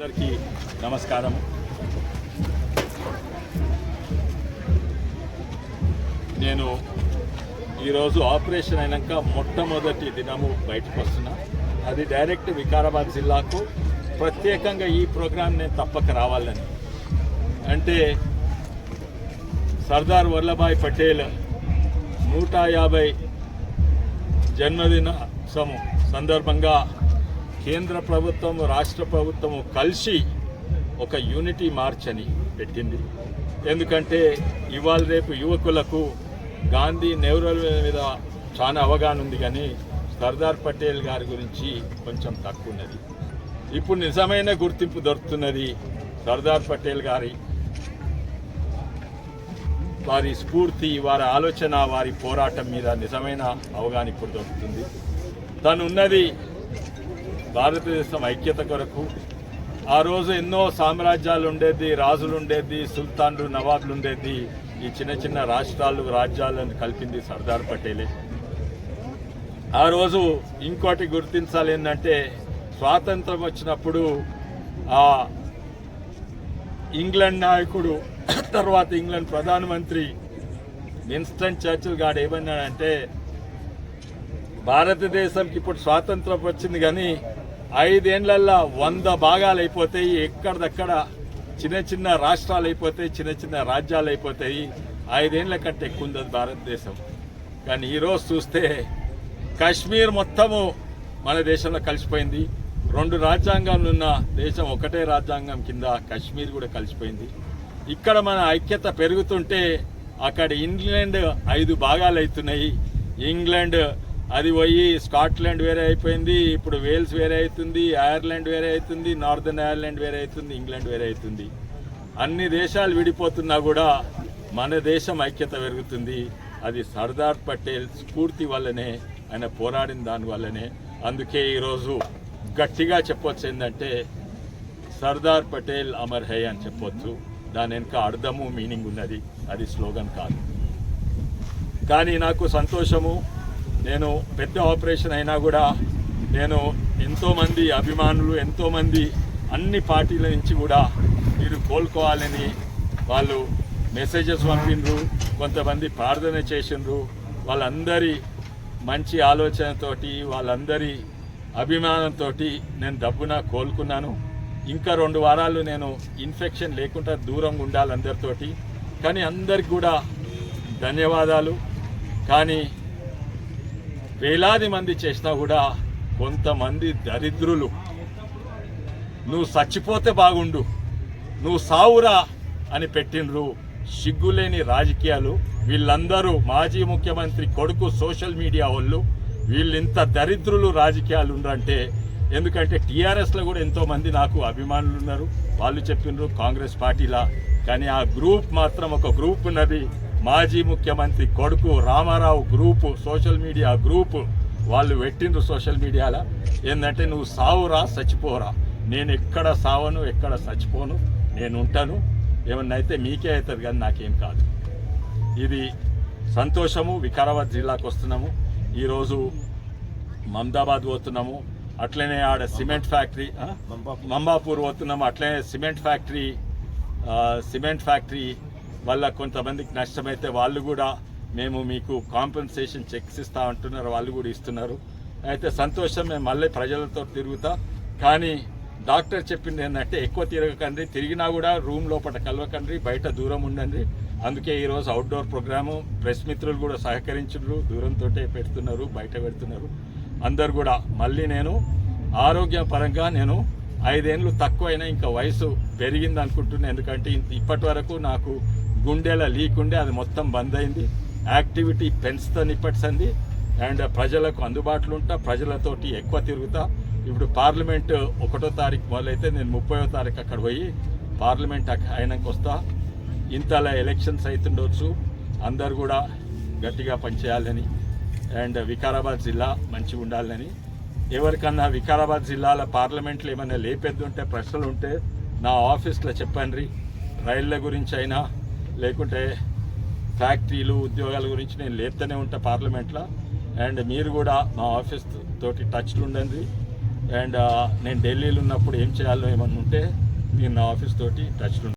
అందరికీ నమస్కారం. నేను ఈరోజు ఆపరేషన్ అయినాక మొట్టమొదటి దినము బయటకు వస్తున్నా. అది డైరెక్ట్ వికారాబాద్ జిల్లాకు ప్రత్యేకంగా ఈ ప్రోగ్రాం నేను తప్పక రావాలని. అంటే సర్దార్ వల్లభాయ్ పటేల్ నూట యాభై జన్మదిన సందర్భంగా కేంద్ర ప్రభుత్వం రాష్ట్ర ప్రభుత్వం కలిసి ఒక యూనిటీ మార్చ్ అని పెట్టింది. ఎందుకంటే ఇవాళ రేపు యువకులకు గాంధీ నెహ్రూ మీద చాలా అవగాహన ఉంది కానీ సర్దార్ పటేల్ గారి గురించి కొంచెం తక్కువ ఉన్నది. ఇప్పుడు నిజమైన గుర్తింపు దొరుకుతున్నది సర్దార్ పటేల్ గారి వారి స్ఫూర్తి వారి ఆలోచన వారి పోరాటం మీద నిజమైన అవగాహన ఇప్పుడు దొరుకుతుంది. తను ఉన్నది భారతదేశం ఐక్యత కొరకు ఆ రోజు ఎన్నో సామ్రాజ్యాలు ఉండేది రాజులు ఉండేది సుల్తాన్లు నవాబులు ఉండేది ఈ చిన్న చిన్న రాష్ట్రాలు రాజ్యాలను కలిపింది సర్దార్ పటేలే. ఆ రోజు ఇంకోటి గుర్తించాలి ఏంటంటే స్వాతంత్రం వచ్చినప్పుడు ఆ ఇంగ్లాండ్ నాయకుడు తర్వాత ఇంగ్లాండ్ ప్రధానమంత్రి విన్స్టన్ చర్చిల్ గాడు ఏమన్నాడంటే భారతదేశంకి ఇప్పుడు స్వాతంత్రం వచ్చింది కానీ ఐదేళ్ళల్లో వంద భాగాలు అయిపోతాయి ఎక్కడిదక్కడ చిన్న చిన్న రాష్ట్రాలు అయిపోతాయి చిన్న చిన్న రాజ్యాలు అయిపోతాయి ఐదేళ్ళ కంటే ఎక్కువ ఉంది భారతదేశం. కానీ ఈరోజు చూస్తే కాశ్మీర్ మొత్తము మన దేశంలో కలిసిపోయింది. రెండు రాజ్యాంగాలు ఉన్న దేశం ఒకటే రాజ్యాంగం కింద కాశ్మీర్ కూడా కలిసిపోయింది. ఇక్కడ మన ఐక్యత పెరుగుతుంటే అక్కడ ఇంగ్లాండ్ ఐదు భాగాలు అవుతున్నాయి ఇంగ్లాండ్ అది పోయి స్కాట్లాండ్ వేరే అయిపోయింది ఇప్పుడు వేల్స్ వేరే అవుతుంది ఐర్లాండ్ వేరే అవుతుంది నార్దర్న్ ఐర్లాండ్ వేరే అవుతుంది ఇంగ్లాండ్ వేరే అవుతుంది. అన్ని దేశాలు విడిపోతున్నా కూడా మన దేశం ఐక్యత పెరుగుతుంది. అది సర్దార్ పటేల్ స్ఫూర్తి వల్లనే ఆయన పోరాడిన దాని వల్లనే. అందుకే ఈరోజు గట్టిగా చెప్పొచ్చు ఏంటంటే సర్దార్ పటేల్ అమర్ హై అని చెప్పొచ్చు. దాని వెనుక అర్థము మీనింగ్ ఉన్నది. అది స్లోగన్ కాదు. కానీ నాకు సంతోషము నేను పెద్ద ఆపరేషన్ అయినా కూడా నేను ఎంతోమంది అభిమానులు ఎంతోమంది అన్ని పార్టీల నుంచి కూడా మీరు కోలుకోవాలని వాళ్ళు మెసేజెస్ పంపిండ్రు కొంతమంది ప్రార్థన చేసిండ్రు వాళ్ళందరి మంచి ఆలోచనతోటి వాళ్ళందరి అభిమానంతో నేను డబ్బున కోలుకున్నాను. ఇంకా రెండు వారాలు నేను ఇన్ఫెక్షన్ లేకుండా దూరంగా ఉండాలి అందరితోటి. కానీ అందరికి కూడా ధన్యవాదాలు. కానీ వేలాది మంది చేసినా కూడా కొంతమంది దరిద్రులు. నువ్వు చచ్చిపోతే బాగుండు నువ్వు సావురా అని పెట్టినరు సిగ్గులేని రాజకీయాలు. వీళ్ళందరూ మాజీ ముఖ్యమంత్రి కొడుకు సోషల్ మీడియా వాళ్ళు. వీళ్ళింత దరిద్రులు రాజకీయాలు ఉండంటే ఎందుకంటే టీఆర్ఎస్లో కూడా ఎంతోమంది నాకు అభిమానులు ఉన్నారు. వాళ్ళు చెప్పినారు కాంగ్రెస్ పార్టీలా. కానీ ఆ గ్రూప్ మాత్రం ఒక గ్రూప్ ఉన్నది. మాజీ ముఖ్యమంత్రి కొడుకు Ramarao group social media group వాళ్ళు పెట్టిండ్రు సోషల్ మీడియాలో. ఏంటంటే నువ్వు సావురా చచ్చిపోరా. నేను ఎక్కడ సావను ఎక్కడ చచ్చిపోను నేను ఉంటాను. ఏమన్నా అయితే మీకే అవుతుంది కానీ నాకేం కాదు. ఇది సంతోషము వికారాబాద్ జిల్లాకు వస్తున్నాము. ఈరోజు మమదాబాద్ పోతున్నాము. అట్లనే ఆడ సిమెంట్ ఫ్యాక్టరీ? మంబాపూర్ పోతున్నాము. అట్లనే సిమెంట్ ఫ్యాక్టరీ సిమెంట్ ఫ్యాక్టరీ వల్ల కొంతమందికి నష్టమైతే వాళ్ళు కూడా మేము మీకు కాంపెన్సేషన్ చెక్స్ ఇస్తా అంటున్నారు వాళ్ళు కూడా ఇస్తున్నారు. అయితే సంతోషం మేము మళ్ళీ ప్రజలతో తిరుగుతా. కానీ డాక్టర్ చెప్పింది ఏంటంటే ఎక్కువ తిరగకండి తిరిగినా కూడా రూమ్ లోపల కలవకండి బయట దూరం ఉండండి. అందుకే ఈరోజు అవుట్డోర్ ప్రోగ్రాము ప్రెస్ మిత్రులు కూడా సహకరించారు దూరంతో పెడుతున్నారు బయట పెడుతున్నారు. అందరు కూడా మళ్ళీ నేను ఆరోగ్య పరంగా నేను ఐదేళ్ళు తక్కువైనా ఇంకా వయసు పెరిగింది అనుకుంటున్నాను ఎందుకంటే ఇప్పటి వరకు నాకు గుండెల లీక్ అది మొత్తం బంద్ అయింది. యాక్టివిటీ పెన్స్తో ఇప్పటి అండ్ ప్రజలకు అందుబాటులో ఉంటా ప్రజలతోటి ఎక్కువ తిరుగుతా. ఇప్పుడు పార్లమెంట్ ఒకటో తారీఖు మొదలైతే నేను ముప్పయో తారీఖు అక్కడ పోయి పార్లమెంట్ అయినాక వస్తా. ఇంతలా ఎలక్షన్స్ అవుతుండొచ్చు అందరు కూడా గట్టిగా పనిచేయాలని. అండ్ వికారాబాద్ జిల్లా మంచిగా ఉండాలని. ఎవరికన్నా వికారాబాద్ జిల్లాల పార్లమెంట్లో ఏమైనా లేపేది ఉంటే ప్రశ్నలు ఉంటే నా ఆఫీస్లో చెప్పండి రైళ్ళ గురించి అయినా లేకుంటే ఫ్యాక్టరీలు ఉద్యోగాల గురించి నేను లేపుతూనే ఉంటా పార్లమెంట్లో. అండ్ మీరు కూడా మా ఆఫీస్ తోటి టచ్లో ఉండండి. అండ్ నేను ఢిల్లీలో ఉన్నప్పుడు ఏం చేయాలో ఏమన్నా ఉంటే మీరు నా ఆఫీస్ తోటి టచ్లో